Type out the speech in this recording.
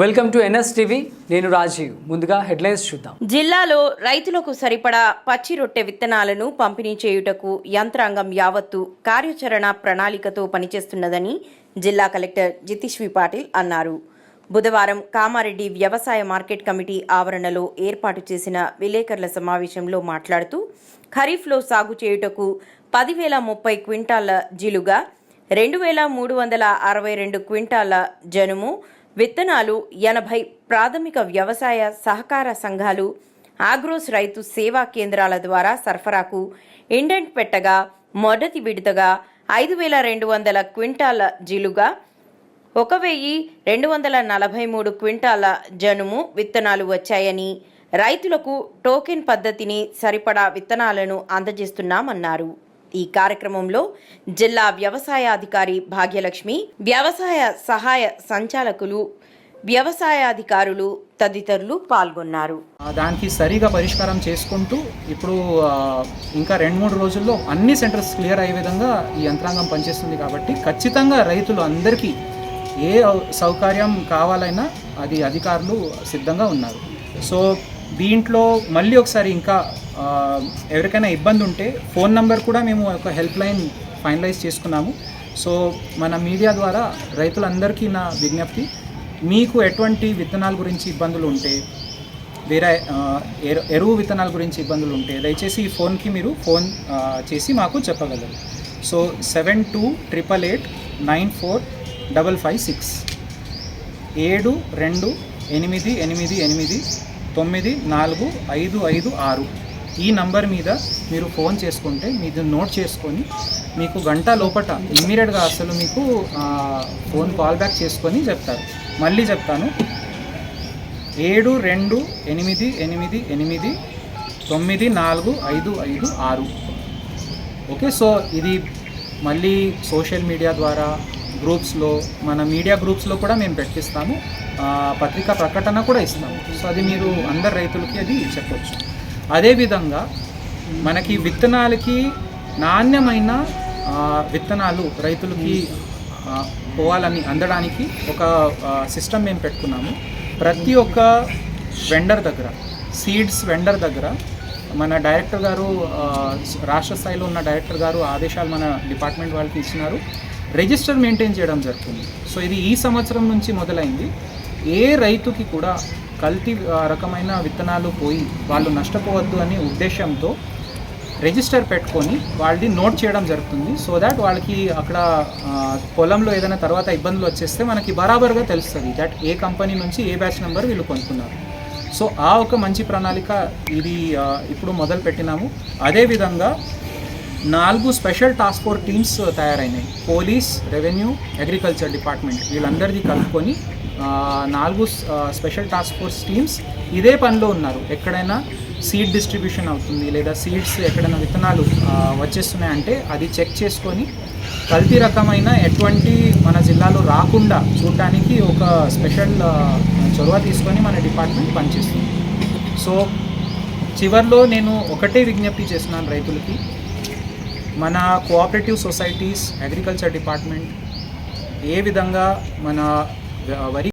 Welcome to NS TV నేను రాజీవ్. ముందుగా headlines చూద్దాం. జిల్లాలో రైతులకు సరిపడా పచ్చి రొట్టె విత్తనాలను పంపిణీ చేయుటకు యంత్రాంగం యావత్తు కార్యాచరణ ప్రణాళికతో పనిచేస్తున్నదని జిల్లా కలెక్టర్ జితిష్వి పాటిల్ అన్నారు. బుధవారం కామారెడ్డి వ్యవసాయ మార్కెట్ కమిటీ ఆవరణలో ఏర్పాటు చేసిన విలేకరుల సమావేశంలో మాట్లాడుతూ ఖరీఫ్లో సాగు చేయుటకు పదివేల ముప్పై క్వింటాల జిలుగా రెండు వేల మూడు వందల అరవై రెండు క్వింటాల జనుము విత్తనాలు ఎనభై ప్రాథమిక వ్యవసాయ సహకార సంఘాలు ఆగ్రోస్ రైతు సేవా కేంద్రాల ద్వారా సరఫరాకు ఇండెంట్ పెట్టగా మొదటి విడతగా ఐదు వేల రెండు వందల క్వింటాల జిలుగా ఒక వెయ్యి రెండు వందల నలభై మూడు క్వింటాల జనుము విత్తనాలు వచ్చాయని రైతులకు టోకెన్ పద్ధతిని సరిపడా విత్తనాలను అందజేస్తున్నామన్నారు. ఈ కార్యక్రమంలో జిల్లా వ్యవసాయాధికారి భాగ్యలక్ష్మి వ్యవసాయ సహాయ సంచాలకులు వ్యవసాయాధికారులు తదితరులు పాల్గొన్నారు. దానికి సరిగా పరిష్కారం చేసుకుంటూ ఇప్పుడు ఇంకా రెండు మూడు రోజుల్లో అన్ని సెంటర్స్ క్లియర్ అయ్యే విధంగా ఈ యంత్రాంగం పనిచేస్తుంది కాబట్టి ఖచ్చితంగా రైతులు అందరికీ ఏ సౌకర్యం కావాలైనా అది అధికారులు సిద్ధంగా ఉన్నారు. సో దీంట్లో మళ్ళీ ఒకసారి ఇంకా ఎవరికైనా ఇబ్బంది ఉంటే ఫోన్ నంబర్ కూడా మేము ఒక హెల్ప్ లైన్ ఫైనలైజ్ చేసుకున్నాము. సో మన మీడియా ద్వారా రైతులందరికీ నా విజ్ఞప్తి మీకు ఎటువంటి విత్తనాల గురించి ఇబ్బందులు ఉంటే వేరే ఎరు- ఎరువు విత్తనాల గురించి ఇబ్బందులు ఉంటే దయచేసి ఈ ఫోన్కి మీరు ఫోన్ చేసి మాకు చెప్పగలరు. So seven two triple eight nine four double five six ఏడు రెండు ఎనిమిది ఎనిమిది ఎనిమిది తొమ్మిది నాలుగు ఐదు ఐదు ఆరు. ఈ నంబర్ మీద మీరు ఫోన్ చేసుకుంటే మీరు నోట్ చేసుకొని మీకు గంట లోపట ఇమ్మీడియట్గా అసలు మీకు ఫోన్ కాల్ బ్యాక్ చేసుకొని చెప్తారు. మళ్ళీ చెప్తాను. ఏడు రెండు ఎనిమిది ఎనిమిది ఎనిమిది తొమ్మిది నాలుగు ఐదు ఐదు ఆరు. ఓకే సో ఇది మళ్ళీ సోషల్ మీడియా ద్వారా గ్రూప్స్లో మన మీడియా గ్రూప్స్లో కూడా మేము పెట్టిస్తాము. పత్రికా ప్రకటన కూడా ఇస్తాము. సో అది మీరు అందరు రైతులకి అది చెప్పొచ్చు. అదేవిధంగా మనకి విత్తనాలకి నాణ్యమైన విత్తనాలు రైతులకి పోవాలని అందడానికి ఒక సిస్టమ్ మేము పెట్టుకున్నాము. ప్రతి ఒక్క వెండర్ దగ్గర సీడ్స్ వెండర్ దగ్గర మన డైరెక్టర్ గారు రాష్ట్ర స్థాయిలో ఉన్న డైరెక్టర్ గారు ఆదేశాలు మన డిపార్ట్మెంట్ వాళ్ళకి ఇచ్చినారు. రిజిస్టర్ మెయింటైన్ చేయడం జరుగుతుంది. సో ఇది ఈ సంవత్సరం నుంచి మొదలైంది. ఏ రైతుకి కూడా కల్తీ రకమైన విత్తనాలు పోయి వాళ్ళు నష్టపోవద్దు అనే ఉద్దేశంతో రిజిస్టర్ పెట్టుకొని వాళ్ళది నోట్ చేయడం జరుగుతుంది. సో దాట్ వాళ్ళకి అక్కడ పొలంలో ఏదైనా తర్వాత ఇబ్బందులు వచ్చేస్తే మనకి బరాబర్గా తెలుస్తుంది దట్ ఏ కంపెనీ నుంచి ఏ బ్యాచ్ నెంబర్ వీళ్ళు కొనుక్కున్నారు. సో ఆ ఒక మంచి ప్రణాళిక ఇది ఇప్పుడు మొదలు పెట్టినాము అదేవిధంగా నాలుగు special task four teams తయారైనాయి. Police revenue agriculture department. వీళ్ళందరిది కలుపుకొని నాలుగు స్పెషల్ టాస్క్ ఫోర్స్ టీమ్స్ ఇదే పనిలో ఉన్నారు. ఎక్కడైనా సీడ్ డిస్ట్రిబ్యూషన్ అవుతుంది లేదా సీడ్స్ ఎక్కడైనా విత్తనాలు వచ్చేస్తున్నాయంటే అది చెక్ చేసుకొని కల్తీ రకమైన ఎటువంటి మన జిల్లాలో రాకుండా చూడటానికి ఒక స్పెషల్ చొరవ తీసుకొని మన డిపార్ట్మెంట్ పనిచేస్తుంది. సో చివర్లో నేను ఒకటే విజ్ఞప్తి చేస్తున్నాను రైతులకి. మన కోఆపరేటివ్ సొసైటీస్ అగ్రికల్చర్ డిపార్ట్మెంట్ ఏ విధంగా మన వరి